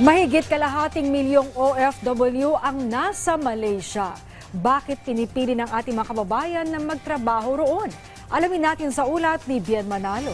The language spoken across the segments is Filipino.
Mahigit kalahating milyong OFW ang nasa Malaysia. Bakit pinipili ng ating mga kababayan na magtrabaho roon? Alamin natin sa ulat ni Bien Manalo.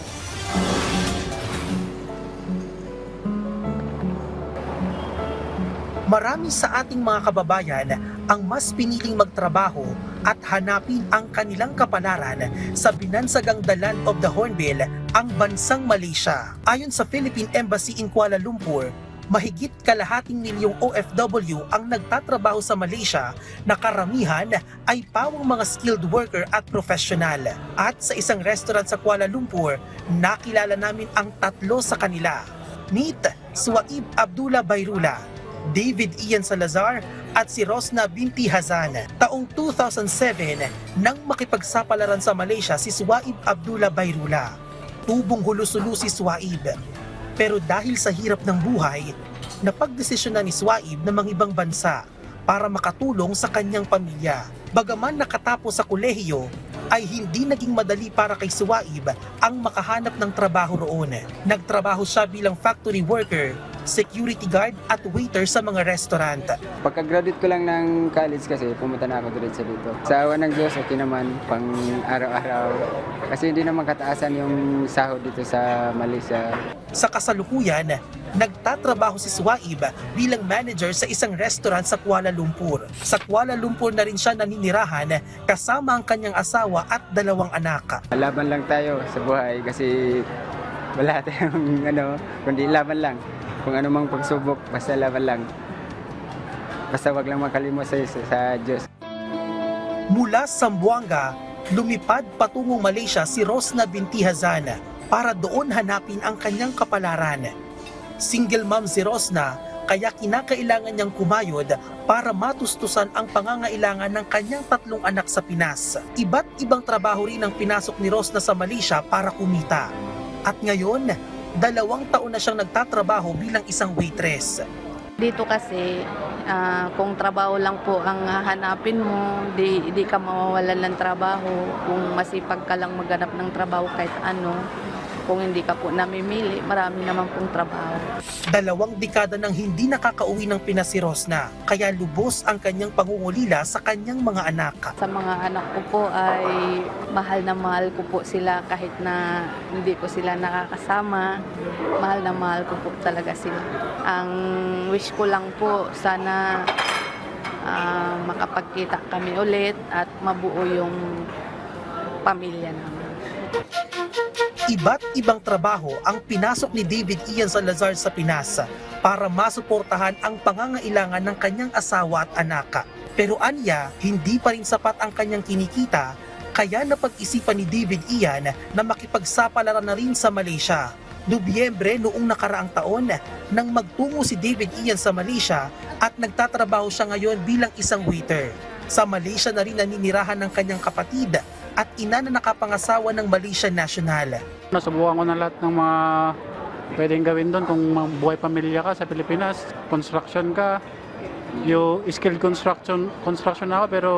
Marami sa ating mga kababayan ang mas piniling magtrabaho at hanapin ang kanilang kapalaran sa binansagang The Land of the Hornbill, ang bansang Malaysia. Ayon sa Philippine Embassy in Kuala Lumpur, mahigit kalahating milyong OFW ang nagtatrabaho sa Malaysia na karamihan ay pawang mga skilled worker at professional. At sa isang restaurant sa Kuala Lumpur, nakilala namin ang tatlo sa kanila. Meet Suaib Abdullah Bayrula, David Ian Salazar at si Rosna Binti Hazan. Taong 2007 nang makipagsapalaran sa Malaysia si Suaib Abdullah Bayrula. Tubong hulo-sulo si Suaib. Pero dahil sa hirap ng buhay, napagdesisyon na ni Suaib na mangibang bansa para makatulong sa kanyang pamilya. Bagaman nakatapos sa kolehiyo, ay hindi naging madali para kay Suwaib ang makahanap ng trabaho roon. Nagtrabaho siya bilang factory worker, security guard at waiter sa mga restaurant. Pagka-graduate ko lang ng college kasi, pumunta na ako diretso dito. Sa awa ng Diyos, okay naman, pang araw-araw. Kasi hindi naman kataasan yung sahod dito sa Malaysia. Sa kasalukuyan, nagtatrabaho si Suwaib bilang manager sa isang restaurant sa Kuala Lumpur. Sa Kuala Lumpur na rin siya naninirahan kasama ang kanyang asawa at dalawang anak. Laban lang tayo sa buhay kasi wala tayong ano, kundi laban lang. Kung ano mang pagsubok, basta laban lang. Basta wag lang makalimot sa, sa Diyos. Mula Sambuanga, lumipad patungong Malaysia si Rosna Binti Hazan para doon hanapin ang kanyang kapalaran. Single mom si Rosna kaya kinakailangan niyang kumayod para matustusan ang pangangailangan ng kanyang tatlong anak sa Pinas. Iba't ibang trabaho rin ang pinasok ni Rosna sa Malaysia para kumita. At ngayon, dalawang taon na siyang nagtatrabaho bilang isang waitress. Dito kasi, ah, kung trabaho lang po ang hahanapin mo, di, di ka mawawalan ng trabaho. Kung masipag ka lang maghanap ng trabaho kahit ano, kung hindi ka po namimili, marami naman pong trabaho. Dalawang dekada nang hindi nakakauwi ng Pinas si Rosna, kaya lubos ang kanyang pangungulila sa kanyang mga anak. Sa mga anak ko po ay mahal na mahal ko po sila kahit na hindi ko sila nakakasama. Mahal na mahal ko po talaga sila. Ang wish ko lang po sana ah, makapagkita kami ulit at mabuo yung pamilya namin. Iba't ibang trabaho ang pinasok ni David Ian Salazar sa Pinas para masuportahan ang pangangailangan ng kanyang asawa at anak. Pero anya, hindi pa rin sapat ang kanyang kinikita kaya napag-isipan ni David Ian na makipagsapalaran na rin sa Malaysia. Nobyembre noong nakaraang taon nang magtungo si David Ian sa Malaysia at nagtatrabaho siya ngayon bilang isang waiter. Sa Malaysia na rin naninirahan ng kanyang kapatid at ina na nakapangasawa ng Malaysian national. Nasubukan ko na lahat ng mga pwedeng gawin doon kung buhay pamilya ka sa Pilipinas, construction ka, yung skilled construction construction ako pero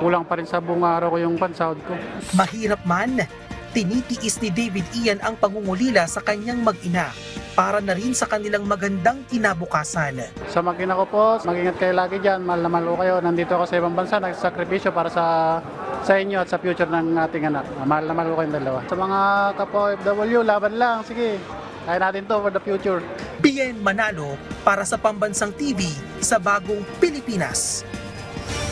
kulang pa rin sa buong araw ko yung pansahod ko. Mahirap man, tinitiis ni David Ian ang pangungulila sa kanyang mag-ina para na rin sa kanilang magandang kinabukasan. Sa makina ko po, mag-ingat kayo lagi dyan, mahal na mahal ko kayo. Nandito ako sa ibang bansa, nagsakripisyo para sa sa inyo at sa future ng ating anak. Mahal na mahal ko kayong dalawa. Sa mga kapwa OFW, laban lang. Sige, kaya natin to for the future. Bien Manalo para sa Pambansang TV sa Bagong Pilipinas.